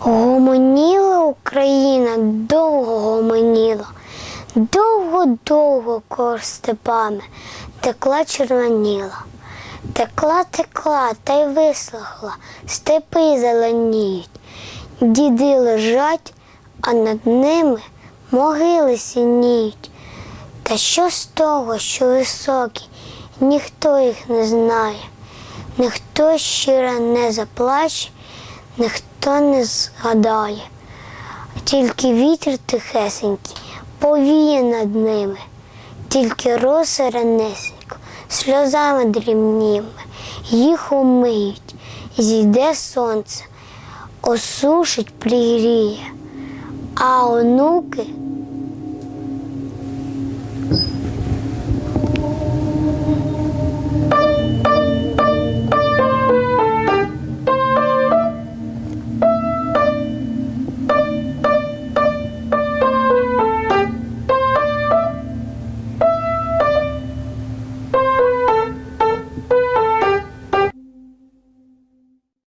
Гомоніла Україна, довго гомоніла, довго-довго кор степами текла червоніла, текла, текла та й висохла, степи зеленіють, діди лежать, а над ними могили синіють. Та що з того, що високі, ніхто їх не знає, ніхто щиро не заплаче ніхто не згадає. Тільки вітер тихесенький повіє над ними, тільки роси ранесенько, сльозами дрібніми, їх умиють, зійде сонце, осушить, пригріє, а онуки